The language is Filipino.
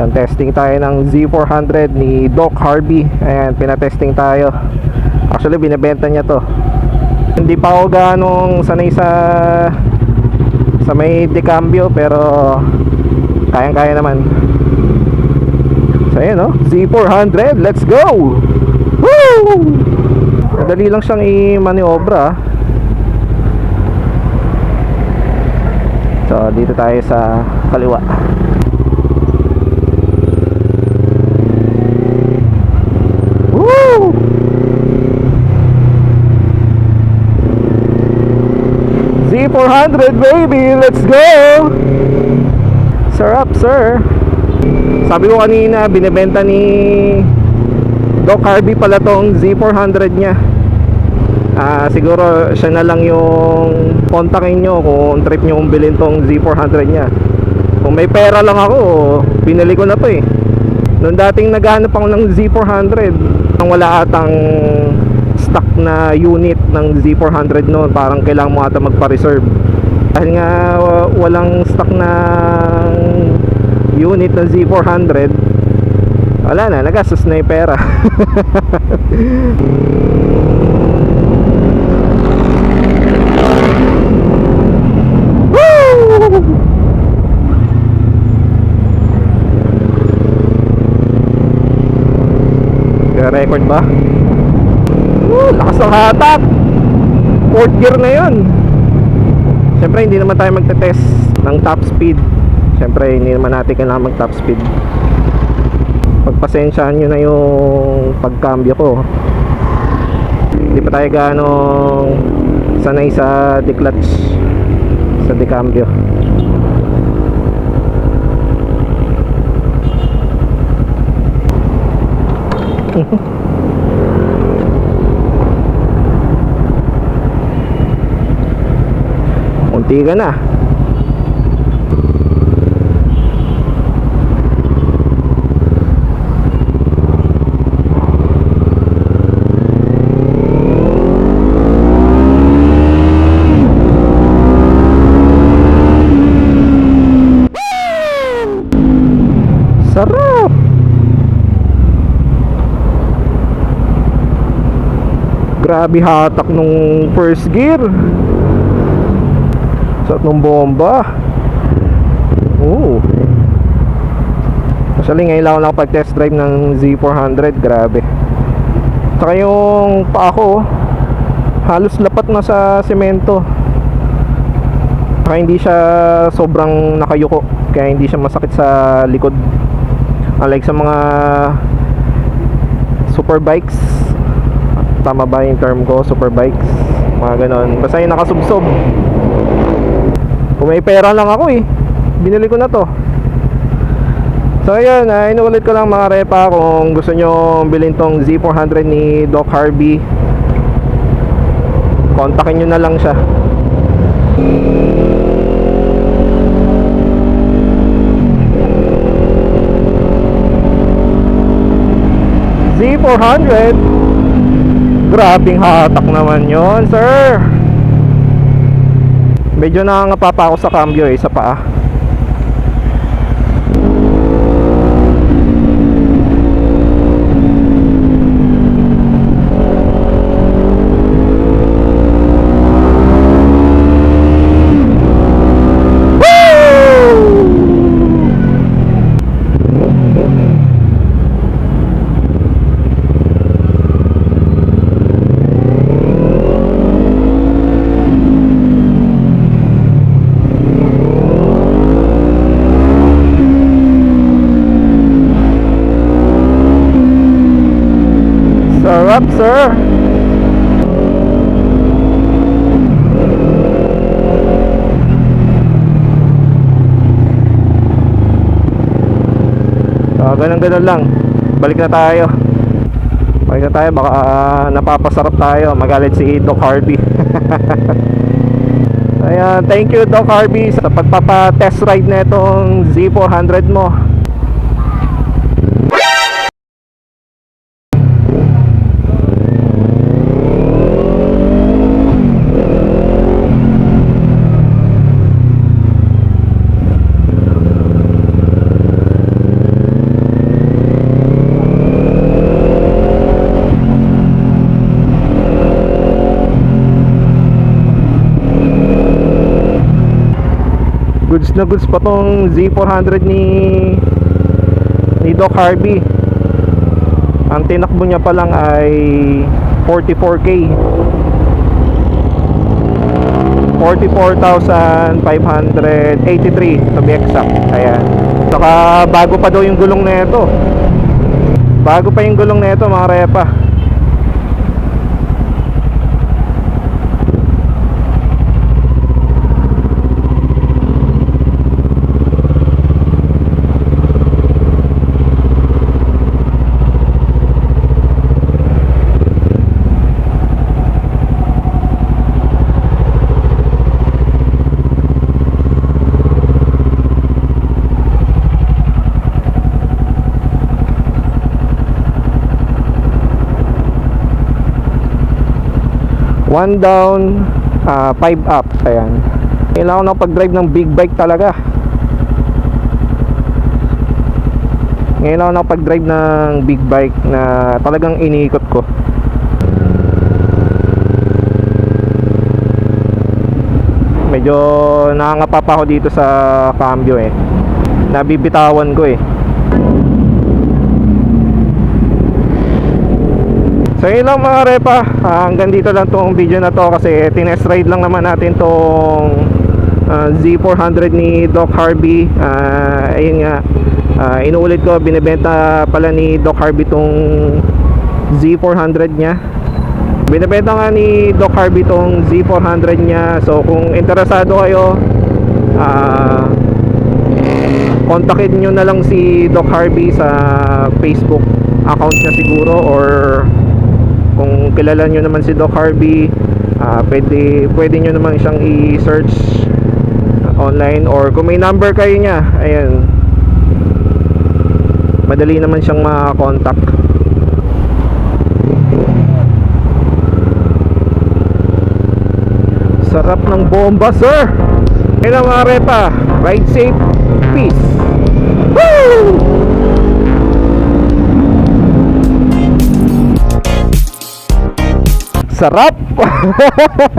Ayan, testing tayo ng Z400 ni Doc Harvey. Ayan, pinatesting tayo. Actually, binebenta niya to. Hindi pa ako ganong sanay sa sa may decambio pero kayang-kaya naman. So ayan oh, Z400, let's go! Woo! Madali lang siyang i-maniobra. So dito tayo sa kaliwa. Woo! Z400 baby, let's go! Sarap sir. Sabi ko kanina, binebenta ni Doc Harvey pala tong Z400 niya. Ah, siguro siya na lang yung kontakin nyo kung trip nyo kung tong Z400 niya. Kung may pera lang ako, pinili ko na to eh. Noong dating naghanap ako ng Z400, nang wala atang stock na unit ng Z400 noon, parang kailangan mo ata magpa-reserve. Dahil nga wa- walang stock na unit ng Z400, wala na, nagastos na yung pera. Record ba? Lakas hatak! Fourth gear na yun. Siyempre hindi naman tayo magte-test ng top speed. Siyempre hindi naman natin kailangan mag top speed. Pagpasensyaan nyo na yung pagkambyo ko. Hindi pa tayo ganong sanay sa declutch sa decambio. Unti ka na. Sarap! Grabe hatak nung first gear. Sarap nung bomba. Oo. Actually ngayon lang ako nakapag-test drive ng Z400. Grabe. Saka yung paa ko, halos lapat na sa semento. Saka hindi siya sobrang nakayuko. Kaya hindi siya masakit sa likod. Unlike sa mga super bikes tama ba yung term ko super bikes mga ganon basta yung nakasubsob kung may pera lang ako eh. Binili ko na to. So ayun uh, inuulit ko lang mga repa kung gusto nyo bilhin tong Z400 ni Doc Harvey kontakin nyo na lang siya. Z400 Grabing hatak naman yon sir Medyo nangangapa ako sa cambio eh, sa paa Woo! Sarap, sir. So, ganun-ganun lang. Balik na tayo. Balik na tayo. Baka ah, napapasarap tayo. Magalit si Doc Harvey. Ayan, thank you Doc Harvey sa pagpapa-test ride na itong Z400 mo. Goods na goods pa tong Z400 ni ni Doc Harvey. Ang tinakbo niya pa lang ay 44k 44,583 to be exact. Ayan. Saka bago pa daw yung gulong na ito. Bago pa yung gulong na ito mga repa One down, ah, five up. Ayan. Kailangan ako pag-drive ng big bike talaga. Ngayon ako pag-drive ng big bike na talagang iniikot ko. Medyo nakangapa pa ako dito sa cambio eh. Nabibitawan ko eh. So yun lang mga repa. Ah, Hanggang dito lang tong video na to Kasi tinest ride lang naman natin tong ah, Z400 ni Doc Harvey. Ah, Ayun nga. Ah, Inuulit ko Binibenta pala ni Doc Harvey tong Z400 niya. Binibenta nga ni Doc Harvey tong Z400 niya. So kung interesado kayo Ah kontakin nyo na lang si Doc Harvey sa Facebook account niya siguro or kung kilala nyo naman si Doc Harvey ah, pwede, pwede nyo naman siyang i-search online or kung may number kayo niya ayan. Madali naman siyang makakontakt sarap ng bomba sir! Lang mga repa ride safe peace! Woo! Sarap!